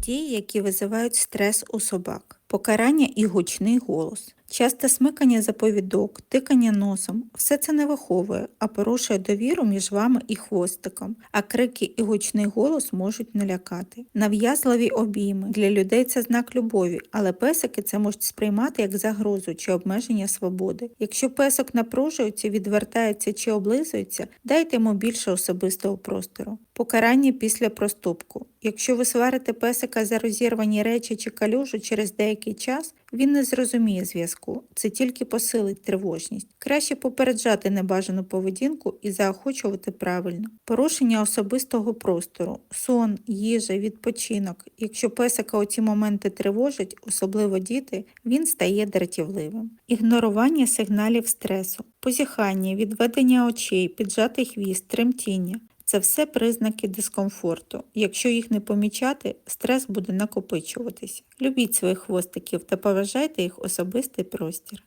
дії, які визивають стрес у собак. Покарання і гучний голос. Часте смикання заповідок, тикання носом все це не виховує, а порушує довіру між вами і хвостиком. А крики і гучний голос можуть налякати. Нав'язливі обійми для людей це знак любові, але песики це можуть сприймати як загрозу чи обмеження свободи. Якщо песок напружується, відвертається чи облизується, дайте йому більше особистого простору. Покарання після проступку. Якщо ви сварите песика за розірвані речі чи калюжу через деякий час, він не зрозуміє зв'язку, це тільки посилить тривожність. Краще попереджати небажану поведінку і заохочувати правильно. Порушення особистого простору, сон, їжа, відпочинок. Якщо песика у ці моменти тривожить, особливо діти, він стає дратівливим. Ігнорування сигналів стресу, позіхання, відведення очей, піджатий хвіст, тремтіння. Це все признаки дискомфорту. Якщо їх не помічати, стрес буде накопичуватися. Любіть своїх хвостиків та поважайте їх особистий простір.